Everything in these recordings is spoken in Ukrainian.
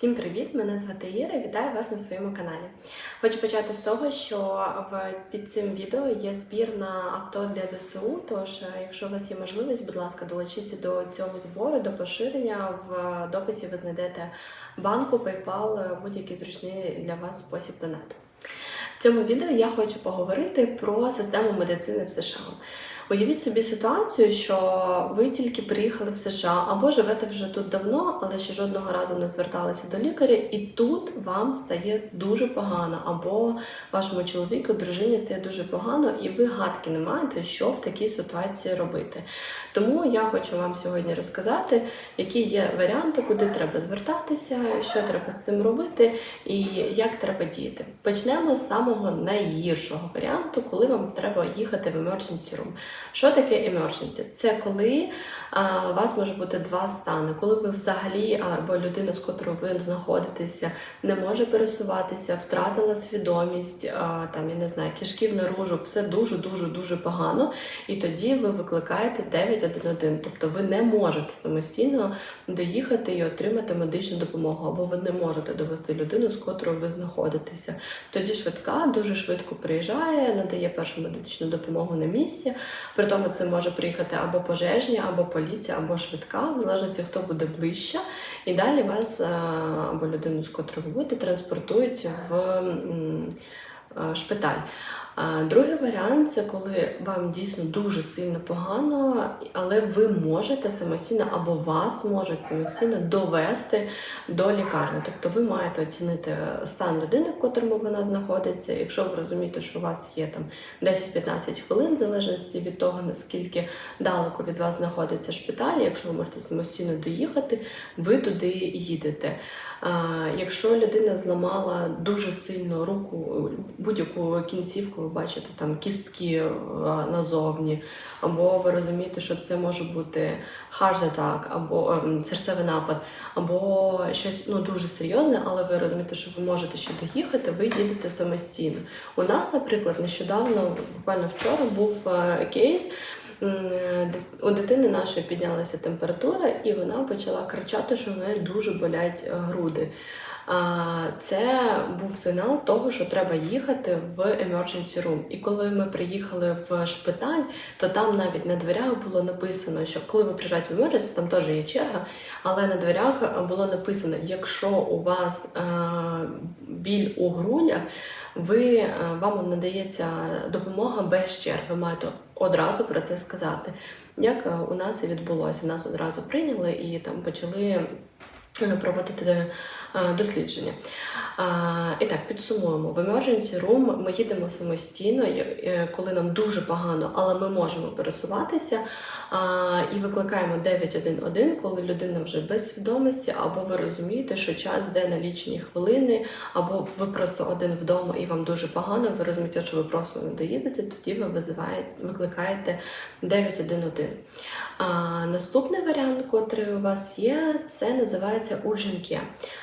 Всім привіт! Мене звати Іра. Вітаю вас на своєму каналі. Хочу почати з того, що під цим відео є збір на авто для ЗСУ. Тож, е, якщо у вас є можливість, будь ласка, долучіться до цього збору, до поширення. В дописі ви знайдете банку, PayPal, е, будь-який зручний для вас спосіб донату. В цьому відео я хочу поговорити про систему медицини в США. Уявіть собі ситуацію, що ви тільки приїхали в США або живете вже тут давно, але ще жодного разу не зверталися до лікаря, і тут вам стає дуже погано, або вашому чоловіку, дружині стає дуже погано, і ви гадки не маєте, що в такій ситуації робити. Тому я хочу вам сьогодні розказати, які є варіанти, куди треба звертатися, що треба з цим робити і як треба діяти. Почнемо з самого найгіршого варіанту, коли вам треба їхати в emergency room. Що таке emergency? Це коли а, у вас може бути два стани, коли ви взагалі або людина, з котрою ви знаходитеся, не може пересуватися, втратила свідомість, а, там я не знаю, кишків наружу, все дуже дуже дуже погано. І тоді ви викликаєте 911. Тобто ви не можете самостійно доїхати і отримати медичну допомогу, або ви не можете довести людину, з котрою ви знаходитеся. Тоді швидка дуже швидко приїжджає, надає першу медичну допомогу на місці. При тому це може приїхати або пожежні, або поліція, або швидка, в залежності хто буде ближче. І далі вас е, або людину, з котрою ви будете, транспортують в е, шпиталь. Другий варіант це коли вам дійсно дуже сильно погано, але ви можете самостійно або вас можуть самостійно довести до лікарні. Тобто ви маєте оцінити стан людини, в котрому вона знаходиться. Якщо ви розумієте, що у вас є там 10-15 хвилин, в залежності від того, наскільки далеко від вас знаходиться шпиталь, якщо ви можете самостійно доїхати, ви туди їдете. Якщо людина зламала дуже сильно руку, будь-яку кінцівку, ви бачите там кістки назовні, або ви розумієте, що це може бути heart attack, або ем, серцевий напад, або щось ну дуже серйозне, але ви розумієте, що ви можете ще доїхати, ви їдете самостійно. У нас, наприклад, нещодавно, буквально вчора, був е, кейс. М, У дитини нашої піднялася температура, і вона почала кричати, що в неї дуже болять е, груди. Це був сигнал того, що треба їхати в emergency room. І коли ми приїхали в шпиталь, то там навіть на дверях було написано, що коли ви приїжджаєте в emergency, там теж є черга, але на дверях було написано: якщо у вас е, біль у грудях, ви, е, вам надається допомога без черг. Ви маєте одразу про це сказати. Як е, у нас і відбулося, нас одразу прийняли і там почали проводити е, дослідження. І так, підсумуємо. В emergency room ми їдемо самостійно, е, коли нам дуже погано, але ми можемо пересуватися. І викликаємо 911, коли людина вже без свідомості, або ви розумієте, що час йде на лічені хвилини, або ви просто один вдома і вам дуже погано, ви розумієте, що ви просто не доїдете, тоді ви викликаєте 911. А, наступний варіант, котрий у вас є, це називається ужинки.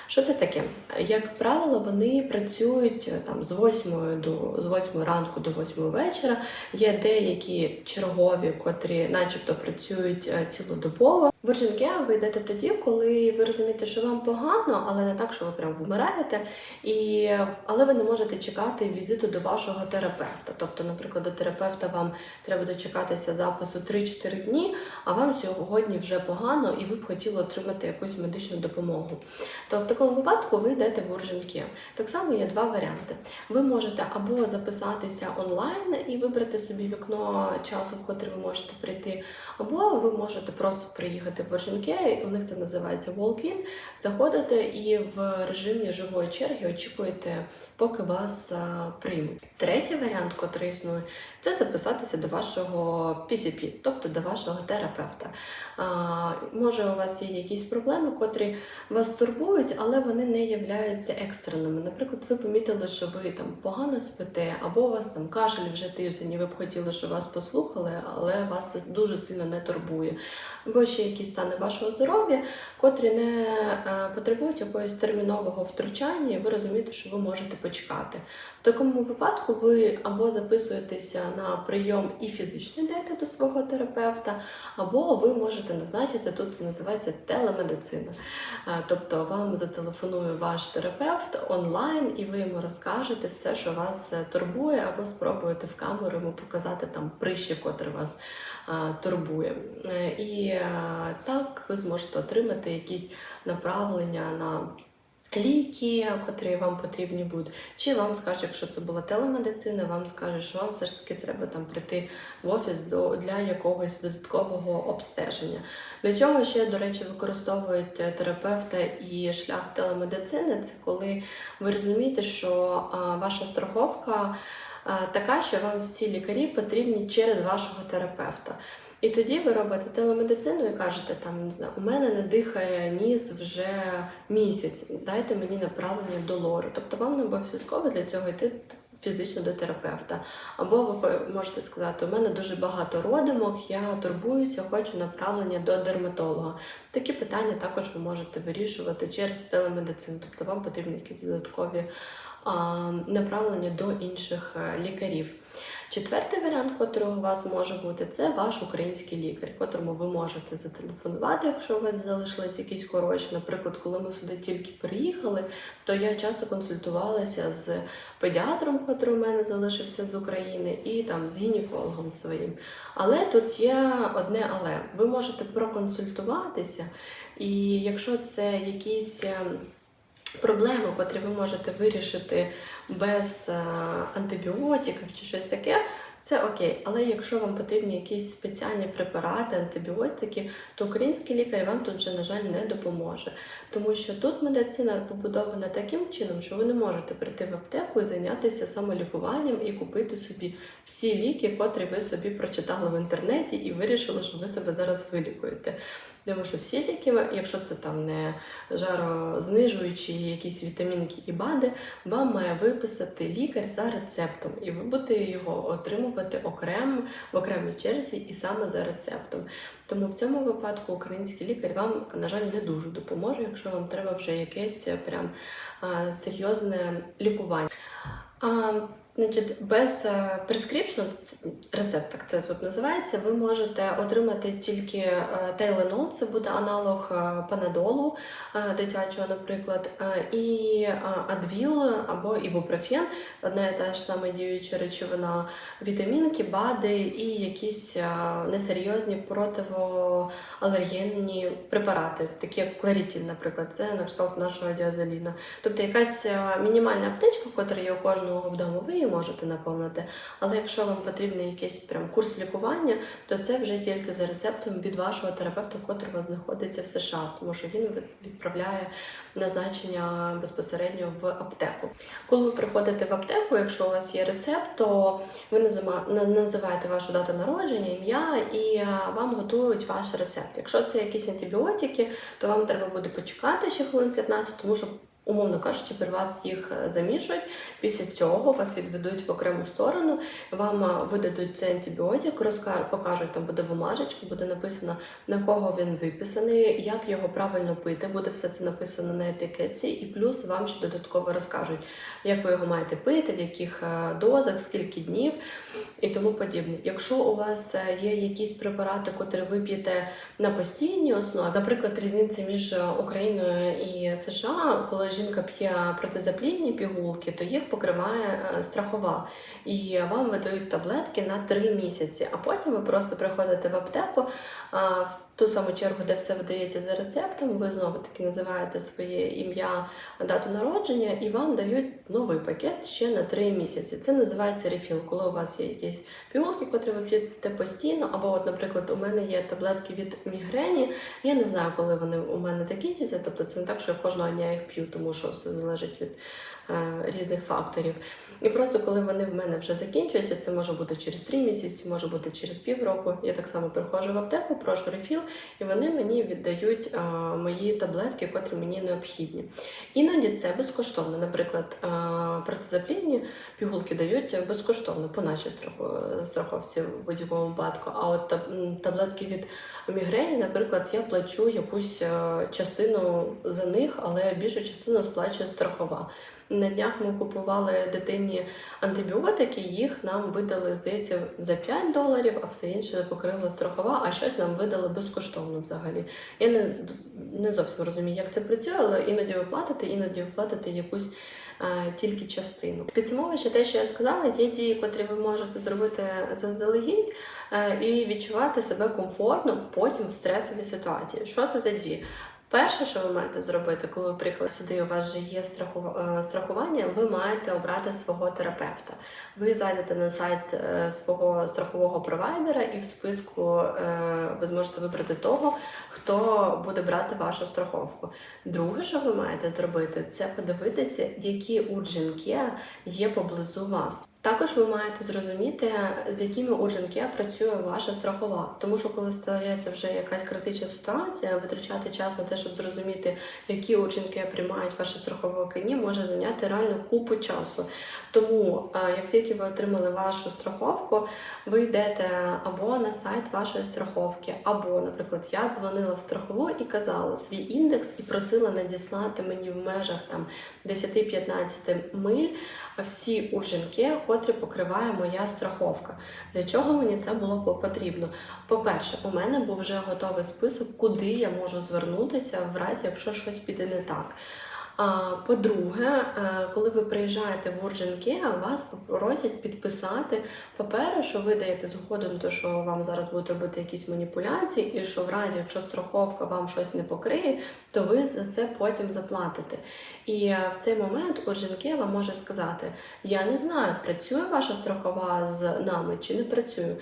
Що це таке? Як правило, вони працюють е, там з 8 до з 8 ранку до 8 вечора. Є деякі чергові, котрі, начебто, працюють е, цілодобово. Care ви йдете тоді, коли ви розумієте, що вам погано, але не так, що ви прям вмираєте, і але ви не можете чекати візиту до вашого терапевта. Тобто, наприклад, до терапевта вам треба дочекатися запису 3-4 дні, а вам сьогодні вже погано, і ви б хотіли отримати якусь медичну допомогу. То в такому випадку ви йдете в urgent care. Так само є два варіанти. Ви можете або записатися онлайн і вибрати собі вікно часу, в котре ви можете прийти, або ви можете просто приїхати в urgent у них це називається walk-in, заходите і в режимі живої черги очікуєте, поки вас а, приймуть. Третій варіант, котрий існує, це записатися до вашого PCP, тобто до вашого терапевта. А, може, у вас є якісь проблеми, котрі вас турбують, але вони не являються екстреними. Наприклад, ви помітили, що ви там погано спите, або у вас там кашель вже тиждень, і ви б хотіли, щоб вас послухали, але вас це дуже сильно не турбує. Або ще якісь стани вашого здоров'я, котрі не е, потребують якогось термінового втручання, і ви розумієте, що ви можете почекати. В такому випадку ви або записуєтеся на прийом і фізично йдете до свого терапевта, або ви можете назначити тут це називається телемедицина. Е, Тобто вам зателефонує ваш терапевт онлайн, і ви йому розкажете все, що вас е, турбує, або спробуєте в камеру йому показати там прищі, котрий вас е, турбує. І так ви зможете отримати якісь направлення на ліки, котрі вам потрібні будуть. Чи вам скажуть, якщо це була телемедицина, вам скажуть, що вам все ж таки треба там прийти в офіс до, для якогось додаткового обстеження. Для чого ще, до речі, використовують терапевта і шлях телемедицини? Це коли ви розумієте, що а, ваша страховка а, така, що вам всі лікарі потрібні через вашого терапевта. І тоді ви робите телемедицину і кажете, там не знаю, у мене не дихає ніс вже місяць, дайте мені направлення до лору. Тобто вам не обов'язково для цього йти фізично до терапевта. Або ви можете сказати, у мене дуже багато родимок, я турбуюся, хочу направлення до дерматолога. Такі питання також ви можете вирішувати через телемедицину, тобто вам потрібні якісь додаткові а, направлення до інших е, лікарів. Четвертий варіант, який у вас може бути, це ваш український лікар, котрому ви можете зателефонувати, якщо у вас залишились якісь хороші. Наприклад, коли ми сюди тільки переїхали, то я часто консультувалася з педіатром, котрий у мене залишився з України, і там з гінекологом своїм. Але тут є одне але. Ви можете проконсультуватися, і якщо це якісь е, проблеми, котрі ви можете вирішити без е, антибіотиків чи щось таке, це окей. Але якщо вам потрібні якісь спеціальні препарати, антибіотики, то український лікар вам тут вже, на жаль, не допоможе. Тому що тут медицина побудована таким чином, що ви не можете прийти в аптеку і зайнятися самолікуванням і купити собі всі ліки, котрі ви собі прочитали в інтернеті і вирішили, що ви себе зараз вилікуєте. Тому що всі ліки, якщо це там не жарознижуючі якісь вітамінки і БАДи, вам має виписати лікар за рецептом, і ви будете його отримувати окремо в окремій черзі і саме за рецептом. Тому в цьому випадку український лікар вам, на жаль, не дуже допоможе, якщо вам треба вже якесь прям серйозне лікування. Значить, без прескріпшну рецепт, так це тут називається, ви можете отримати тільки Тайленол, це буде аналог е, панадолу е, дитячого, наприклад, е, і е, Адвіл або ібупрофен, одна і та ж сама діюча речовина, вітамінки, БАДи і якісь е, несерйозні противоалергенні препарати, такі як кларітін, наприклад, це на кшталт нашого діазоліна. Тобто якась е, мінімальна аптечка, яка є у кожного вдома, ви можете наповнити. Але якщо вам потрібен якийсь прям курс лікування, то це вже тільки за рецептом від вашого терапевта, котрий у вас знаходиться в США, тому що він відправляє назначення безпосередньо в аптеку. Коли ви приходите в аптеку, якщо у вас є рецепт, то ви називаєте вашу дату народження, ім'я і е, вам готують ваш рецепт. Якщо це якісь антибіотики, то вам треба буде почекати ще хвилин 15, тому що. Умовно кажучи, при вас їх е, замішують. Після цього вас відведуть в окрему сторону, вам е, видадуть цей антибіотик, розка- покажуть, там буде бумажечка, буде написано на кого він виписаний, як його правильно пити. Буде все це написано на етикетці, і плюс вам ще додатково розкажуть, як ви його маєте пити, в яких е, дозах, скільки днів і тому подібне. Якщо у вас є якісь препарати, котрі ви п'єте на постійній основі, наприклад, різниця між Україною і США, коли жінка п'є протизаплідні пігулки, то їх покриває е, страхова, і вам видають таблетки на 3 місяці. А потім ви просто приходите в аптеку. Ту саму чергу, де все видається за рецептом, ви знову таки називаєте своє ім'я, дату народження, і вам дають новий пакет ще на 3 місяці. Це називається рефіл, коли у вас є якісь пігулки, котрі ви п'єте постійно, або, от, наприклад, у мене є таблетки від мігрені. Я не знаю, коли вони у мене закінчаться. Тобто це не так, що я кожного дня їх п'ю, тому що все залежить від різних факторів. І просто коли вони в мене вже закінчуються, це може бути через 3 місяці, може бути через півроку. Я так само приходжу в аптеку, прошу рефіл, і вони мені віддають е, мої таблетки, котрі мені необхідні. Іноді це безкоштовно. Наприклад, е, протизаплідні пігулки дають безкоштовно по нашій страховці в будь-якому випадку. А от таблетки від мігрені, наприклад, я плачу якусь е, частину за них, але більшу частину сплачує страхова. На днях ми купували дитині антибіотики, їх нам видали, здається, за 5 доларів, а все інше покрила страхова, а щось нам видали безкоштовно взагалі. Я не, не зовсім розумію, як це працює, але іноді ви платите, іноді ви платите якусь тільки частину. Підсумовуючи те, що я сказала, є дії, котрі ви можете зробити заздалегідь е, і відчувати себе комфортно потім в стресовій ситуації. Що це за дії? Перше, що ви маєте зробити, коли ви приїхали сюди, і у вас вже є е, страхування, ви маєте обрати свого терапевта. Ви зайдете на сайт е, свого страхового провайдера, і в списку е, ви зможете вибрати того, хто буде брати вашу страховку. Друге, що ви маєте зробити, це подивитися, які урдженки є поблизу вас. Також ви маєте зрозуміти, з якими урдженки працює ваша страхова. Тому що коли стається вже якась критична ситуація, витрачати час на те, щоб зрозуміти, які урдженки приймають ваші страховики, може зайняти реально купу часу. Тому, е, як тільки ви отримали вашу страховку, ви йдете або на сайт вашої страховки, або, наприклад, я дзвонила в страхову і казала свій індекс і просила надіслати мені в межах там 10-15 миль всі урженки, котрі покриває моя страховка. Для чого мені це було потрібно? По-перше, у мене був вже готовий список, куди я можу звернутися в разі, якщо щось піде не так. По-друге, е, коли ви приїжджаєте в Урдженки, вас попросять підписати папери, що ви даєте згоду на те, що вам зараз будуть робити якісь маніпуляції, і що в разі, якщо страховка вам щось не покриє, то ви за це потім заплатите. І е, в цей момент Урдженки вам може сказати: Я не знаю, працює ваша страхова з нами чи не працює.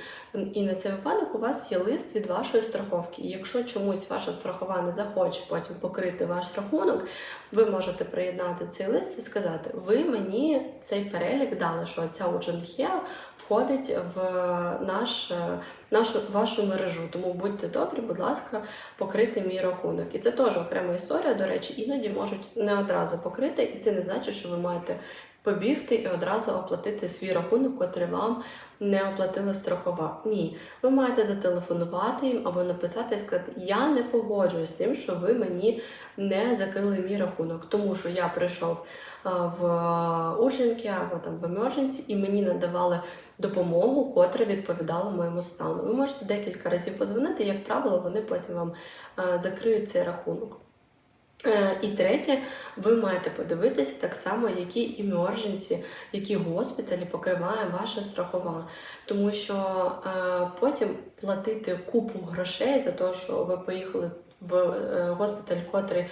І на цей випадок у вас є лист від вашої страховки. І якщо чомусь ваша страхова не захоче потім покрити ваш рахунок, ви можете приєднати цей лист і сказати: ви мені цей перелік дали, що ця Urgent входить в наш, е, нашу вашу мережу. Тому будьте добрі, будь ласка, покрити мій рахунок. І це теж окрема історія. До речі, іноді можуть не одразу покрити, і це не значить, що ви маєте побігти і одразу оплатити свій рахунок, котрий вам не оплатила страхова. Ні, ви маєте зателефонувати їм або написати і сказати: Я не погоджуюсь з тим, що ви мені не закрили мій рахунок, тому що я прийшов в Урженки або там в Emergency, і мені надавали допомогу, котра відповідала моєму стану. Ви можете декілька разів подзвонити, як правило, вони потім вам закриють цей рахунок. Е, І третє, ви маєте подивитися так само, які імеорженці, які госпіталі покриває ваша страхова. Тому що е, потім платити купу грошей за те, що ви поїхали в е, госпіталь, котрий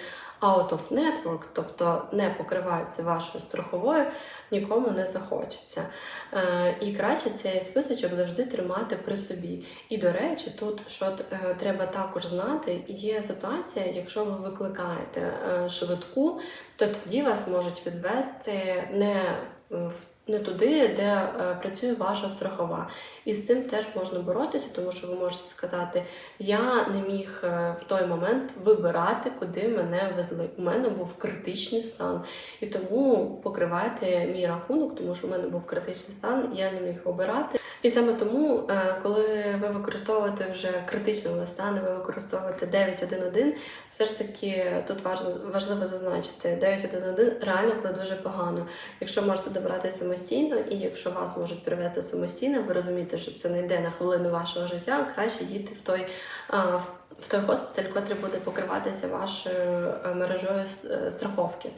out of network, тобто не покривається вашою страховою, нікому не захочеться. Е, І краще цей списочок завжди тримати при собі. І до речі, тут що е, треба також знати, є ситуація, якщо ви викликаєте е, швидку, то тоді вас можуть відвести не в не туди, де е, працює ваша страхова. І з цим теж можна боротися, тому що ви можете сказати, я не міг е, в той момент вибирати, куди мене везли. У мене був критичний стан, і тому покривайте мій рахунок, тому що в мене був критичний стан, я не міг обирати. І саме тому, е, коли ви використовуєте вже критичний стан, ви використовуєте 911, все ж таки тут важ- важливо зазначити 911 реально коли дуже погано. Якщо можете добрати самостійно, і якщо вас можуть привезти самостійно, ви розумієте, що це не йде на хвилину вашого життя, краще їдьте в той. в- той госпіталь, котрий буде покриватися вашою е, мережою е, страховки.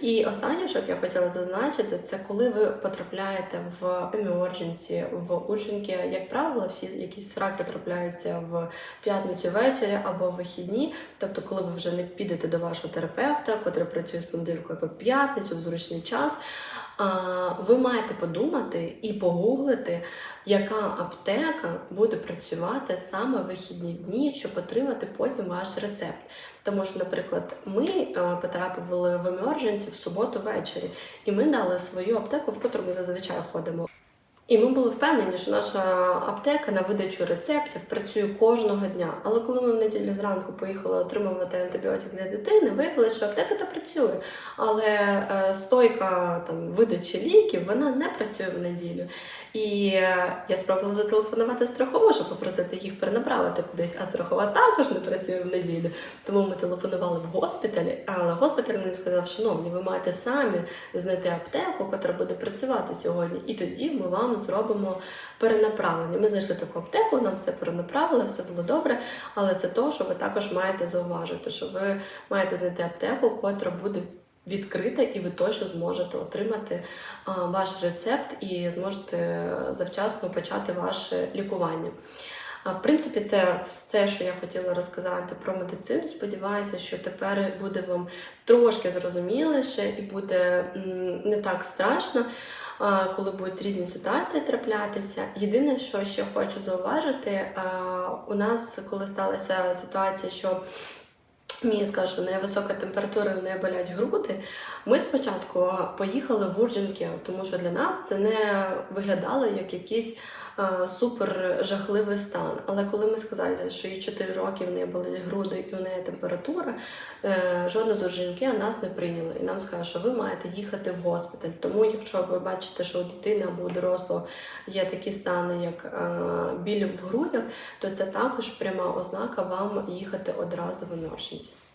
І останнє, що б я хотіла зазначити, це коли ви потрапляєте в еміордженці, в ученки, як правило, всі якісь сраки трапляються в п'ятницю ввечері або в вихідні. Тобто, коли ви вже не підете до вашого терапевта, котрий працює з понеділка по п'ятницю в зручний час. Ви маєте подумати і погуглити, яка аптека буде працювати саме в вихідні дні, щоб отримати потім ваш рецепт. Тому що, наприклад, ми е, потрапили в емердженці в суботу ввечері, і ми дали свою аптеку, в котру ми зазвичай ходимо. І ми були впевнені, що наша аптека на видачу рецептів працює кожного дня. Але коли ми в неділю зранку поїхали отримувати антибіотик для дитини, виявилося, що аптека то працює, але е, стойка там видачі ліків вона не працює в неділю. І е, я спробувала зателефонувати страхову, щоб попросити їх перенаправити кудись, а страхова також не працює в неділю. Тому ми телефонували в госпіталі, але госпіталь мені сказав, шановні, ви маєте самі знайти аптеку, яка буде працювати сьогодні, і тоді ми вам зробимо перенаправлення. Ми знайшли таку аптеку, нам все перенаправили, все було добре. Але це то, що ви також маєте зауважити, що ви маєте знайти аптеку, котра буде. Відкрита, і ви точно зможете отримати ваш рецепт і зможете завчасно почати ваше лікування. В принципі, це все, що я хотіла розказати про медицину. Сподіваюся, що тепер буде вам трошки зрозуміліше і буде не так страшно, коли будуть різні ситуації траплятися. Єдине, що ще хочу зауважити, у нас, коли сталася ситуація, що Мені скажу, неї висока температура, в неї болять груди. Ми спочатку поїхали в Care, тому що для нас це не виглядало як якийсь е, супер жахливий стан. Але коли ми сказали, що їй 4 роки в неї болять груди і у неї температура, е, жодна з Care нас не прийняла. І нам сказали, що ви маєте їхати в госпіталь. Тому, якщо ви бачите, що у дитини або у дорослого є такі стани, як е, біль в грудях, то це також пряма ознака вам їхати одразу в emergency.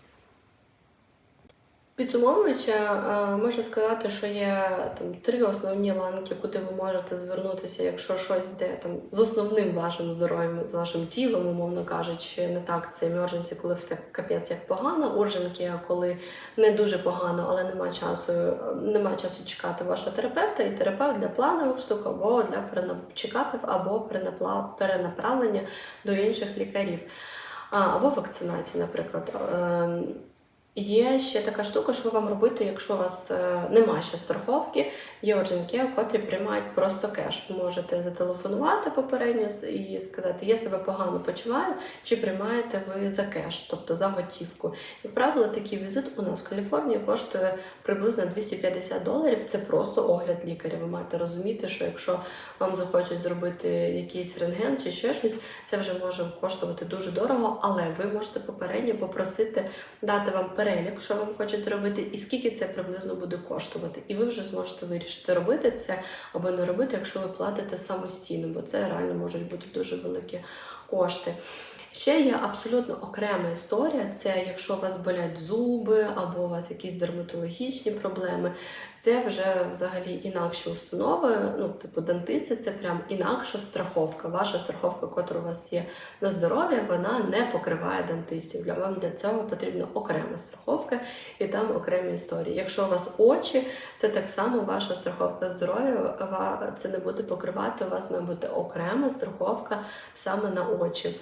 Підсумовуючи, е, можу сказати, що є там три основні ланки, куди ви можете звернутися, якщо щось де там з основним вашим здоров'ям, з вашим тілом, умовно кажучи, не так це emergency, коли все капець як погано, урженки, коли не дуже погано, але нема часу, нема часу чекати вашого терапевта, і терапевт для планових штук або для перенап- чекапів, або перенаправлення до інших лікарів. А, або вакцинації, наприклад. Є ще така штука, що вам робити, якщо у вас е, нема ще страховки, є одженки, котрі приймають просто кеш. Можете зателефонувати попередньо і сказати, я себе погано почуваю, чи приймаєте ви за кеш, тобто за готівку. Як правило, такий візит у нас в Каліфорнії коштує приблизно 250 доларів. Це просто огляд лікаря. Ви маєте розуміти, що якщо вам захочуть зробити якийсь рентген чи ще щось, це вже може коштувати дуже дорого, але ви можете попередньо попросити дати вам перелік, що вам хочуть зробити, і скільки це приблизно буде коштувати. І ви вже зможете вирішити, робити це або не робити, якщо ви платите самостійно, бо це реально можуть бути дуже великі кошти. Ще є абсолютно окрема історія. Це якщо у вас болять зуби або у вас якісь дерматологічні проблеми. Це вже взагалі інакші установи. Ну, типу дантисти, це прям інакша страховка. Ваша страховка, котра у вас є на здоров'я, вона не покриває дантистів. Для вам для цього потрібна окрема страховка і там окремі історії. Якщо у вас очі, це так само ваша страховка здоров'я. Це не буде покривати. У вас має бути окрема страховка саме на очі.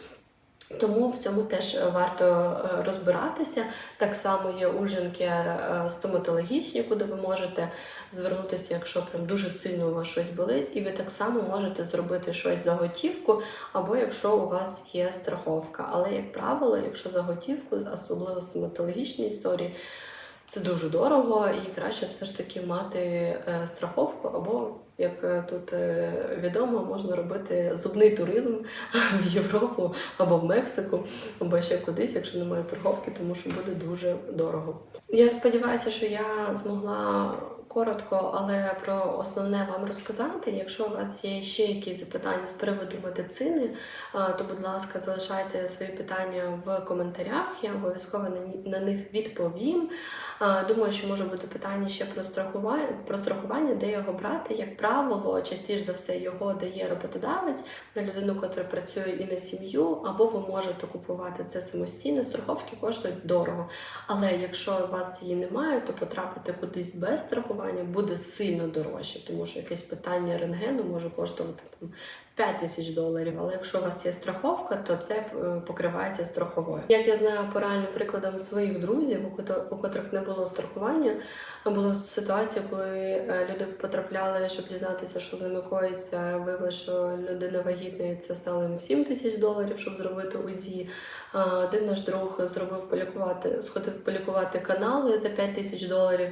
Тому в цьому теж варто е, розбиратися. Так само є ужинки е, стоматологічні, куди ви можете звернутися, якщо прям дуже сильно у вас щось болить, і ви так само можете зробити щось за готівку, або якщо у вас є страховка. Але, як правило, якщо за готівку, особливо стоматологічні історії, це дуже дорого і краще все ж таки мати е, страховку, або як е, тут е, відомо, можна робити зубний туризм в Європу або в Мексику, або ще кудись, якщо немає страховки, тому що буде дуже дорого. Я сподіваюся, що я змогла коротко, але про основне вам розказати. Якщо у вас є ще якісь запитання з приводу медицини, то, будь ласка, залишайте свої питання в коментарях. Я обов'язково на них відповім. Думаю, що може бути питання ще про страхування, про страхування, де його брати. Як правило, частіше за все його дає роботодавець на людину, яка працює і на сім'ю, або ви можете купувати це самостійно. Страховки коштують дорого. Але якщо у вас її немає, то потрапити кудись без страхування буде сильно дорожче, тому що якесь питання рентгену може коштувати там 5 тисяч доларів. Але якщо у вас є страховка, то це е, покривається страховою. Як я знаю по реальним прикладам своїх друзів, у котрих не було страхування, була ситуація, коли е, люди потрапляли, щоб дізнатися, що з ними коїться. Виявилося, що людина вагітна, і це стало їм 7 тисяч доларів, щоб зробити УЗІ. Один наш друг зробив полікувати, сходив полікувати канали за 5 тисяч доларів,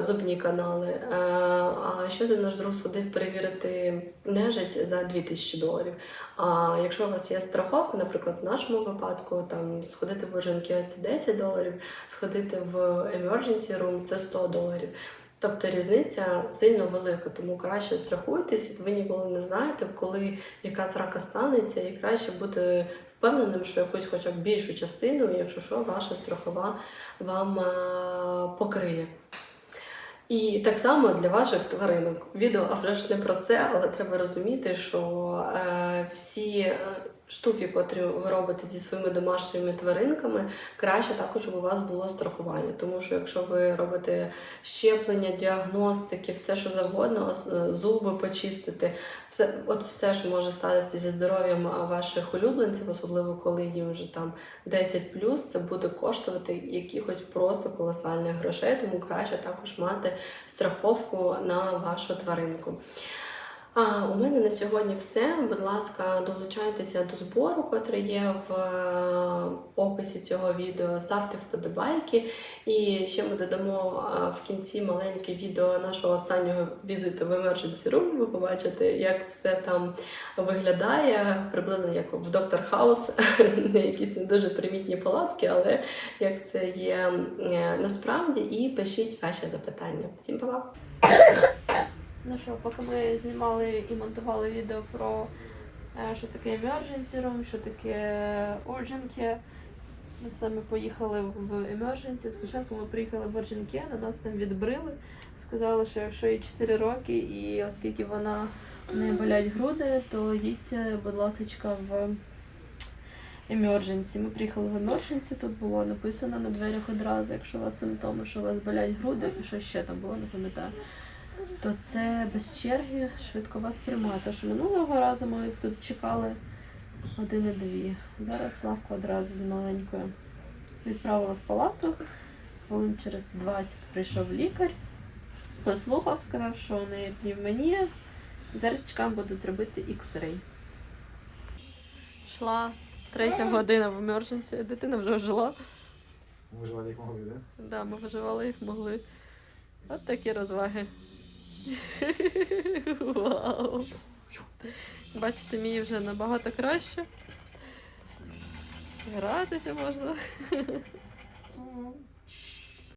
зубні канали. А ще один наш друг сходив перевірити нежить за 2 тисячі доларів. А якщо у вас є страховка, наприклад, в нашому випадку, там сходити в Urgent це 10 доларів, сходити в emergency room це 100 доларів. Тобто різниця сильно велика, тому краще страхуйтесь, ви ніколи не знаєте, коли якась рака станеться, і краще бути впевненим, що якусь хоча б більшу частину, якщо що, ваша страхова вам е, покриє. І так само для ваших тваринок. Відео а вже ж не про це, але треба розуміти, що е, всі е, штуки, котрі ви робите зі своїми домашніми тваринками, краще також, щоб у вас було страхування. Тому що якщо ви робите щеплення, діагностики, все що завгодно, е, зуби почистити, все, от все, що може статися зі здоров'ям ваших улюбленців, особливо коли їм вже там 10 це буде коштувати якихось просто колосальних грошей, тому краще також мати страховку на вашу тваринку. А, у мене на сьогодні все. Будь ласка, долучайтеся до збору, котрий є в е, описі цього відео. Ставте вподобайки. І ще ми додамо в кінці маленьке відео нашого останнього візиту в Emergency Room. Ви побачите, як все там виглядає, приблизно як в Доктор Хаус, не якісь не дуже примітні палатки, але як це є е, насправді. І пишіть ваші запитання. Всім па-па! Ну що, поки ми знімали і монтували відео про е, що таке emergency room, що таке urgent ми саме поїхали в emergency. Спочатку ми приїхали в urgent care, на нас там відбрили. Сказали, що якщо їй 4 роки і оскільки вона не болять груди, то їдьте, будь ласка, в emergency. Ми приїхали в emergency, тут було написано на дверях одразу, якщо у вас симптоми, що у вас болять груди, і що ще там було, не пам'ятаю то це без черги швидко вас приймає. Що минулого разу ми тут чекали години-дві. Зараз Славку одразу з маленькою відправила в палату. Хвилин через 20 прийшов лікар, послухав, сказав, що у неї пневмонія. Зараз чекаємо, будуть робити X-ray. Йшла третя година в емердженсі, дитина вже жила. Виживати як могли, так? Да, ми виживали як могли. От такі розваги. Вау. Бачите, мені вже набагато краще. Гратися можна.